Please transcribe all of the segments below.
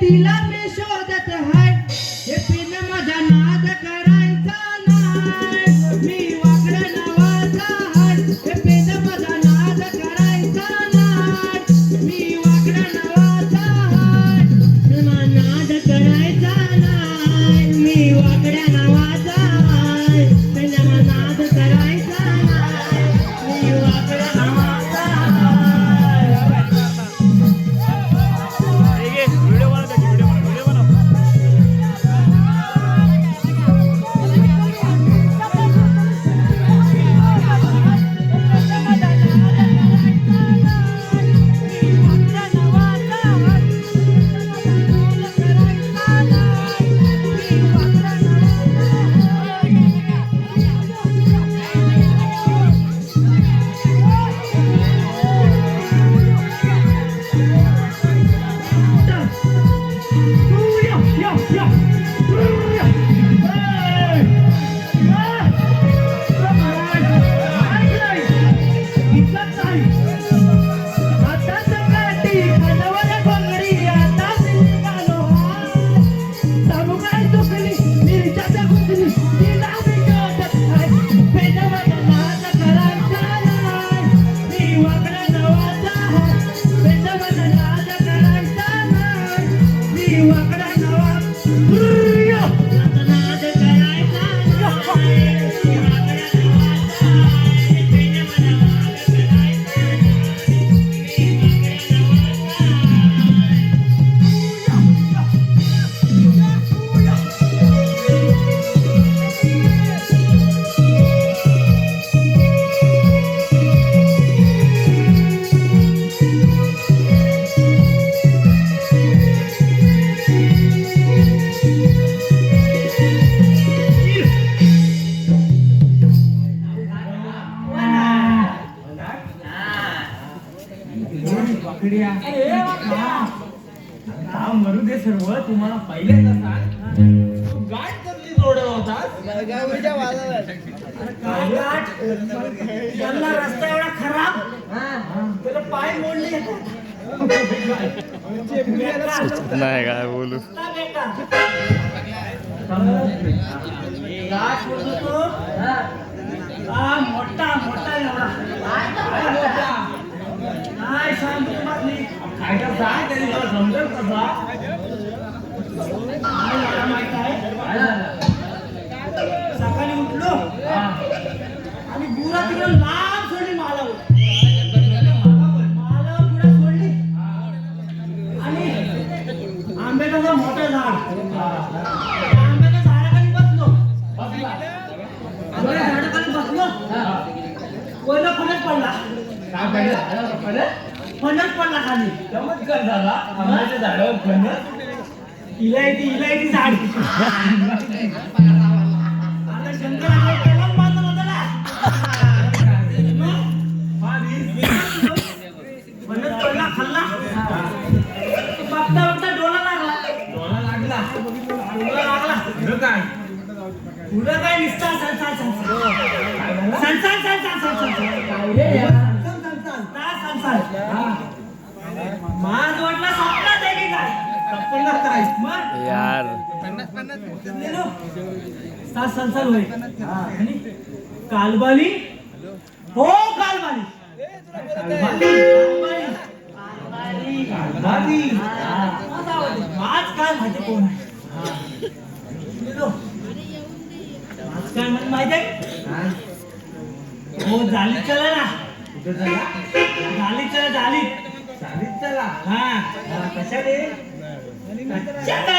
দিলাম এসো मरू दे सर्व. तुम्हाला पहिल्यांदा सांग. तू गाठ कसली जोडत होतास काय गाठ? त्यांना रस्ता एवढा खराब? त्याला पाय मोडले. नाही काय बोलू. गाठ बोलतो आंब्याच्या झाडाखाली बसलो आंब्याच्या झाडाखाली बसलो. फणस पडला काय पाहिजे फणस पडला खाली चमत्कार झाला आंब्याच्या झाडावर फणस इलायची इलायची झाड आता शंकर माझ कालबाली हो कालबाली आज काल माझे कोण आहे काय म्हणजे माहिती आहे? हो झाली चला ना. कुठं झाला झाली चला झाली. चालीत चला. हा. कशा रे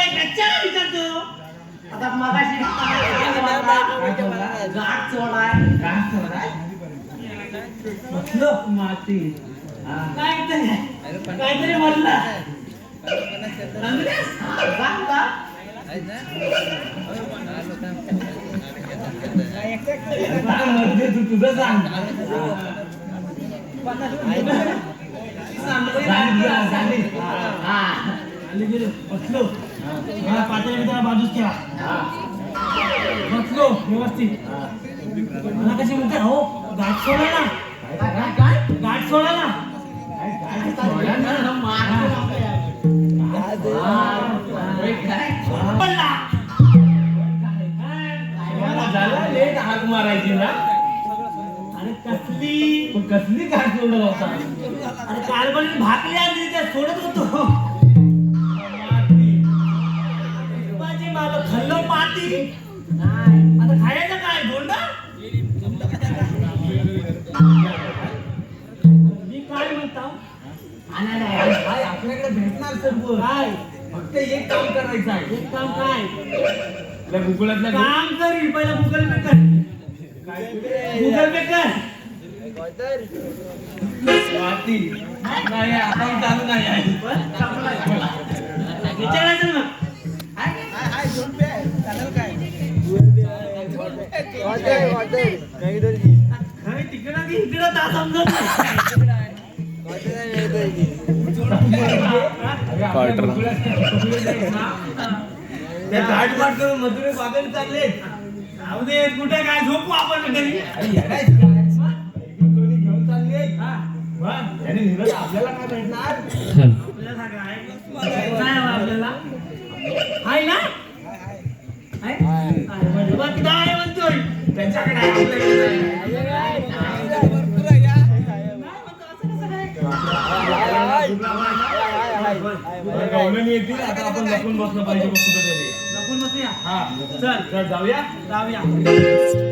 कच्च्याला विचारतो? आता मगाशी गाठ म्हटलं माती. काहीतरी काहीतरी म्हटलं सांग तू तुझं सांग बसलो मला पातळी मित्राला बाजूच केला बसलो व्यवस्थित. मला कशी म्हणते हो गाठ सोडा ना गाठ सोडा मारायची ना अरे कसली कसली घाट सोडत होता. अरे कार्बन भाकरी आणली त्या सोडत होतो. माझी मला खाल्लं माती आता खायचं काय दोंडा मी काय म्हणता? काय आपल्याकडे भेटणार सर्व. काय? फक्त एक काम करायचं आहे. एक काम काय? आपल्या गुगलातल्या काम कर पहिला गुगल पे कर. गुगल पे कर. स्वाती. नाही अकाउंट चालू नाही आहे. विचारायचं ना. काय तिकडं की इकडं ता समजत क्वार्टर घाट करून चालले जाऊ दे कुठे काय झोपू आपण घरी घेऊन चालले आपल्याला काय भेटणार आपल्याला सांगा, आहे? काय हवं आपल्याला आहे ना आहे? आहे, म्हणजे बघ, किती आहे म्हणतोय त्यांच्याकडे आहे, आपल्याकडे नाही. गव्हर्नमेंट येतील आता आपण लपून बसलं पाहिजे बघ कुठेतरी लपून बसूया हा. चल. चल जाऊया. जाऊया.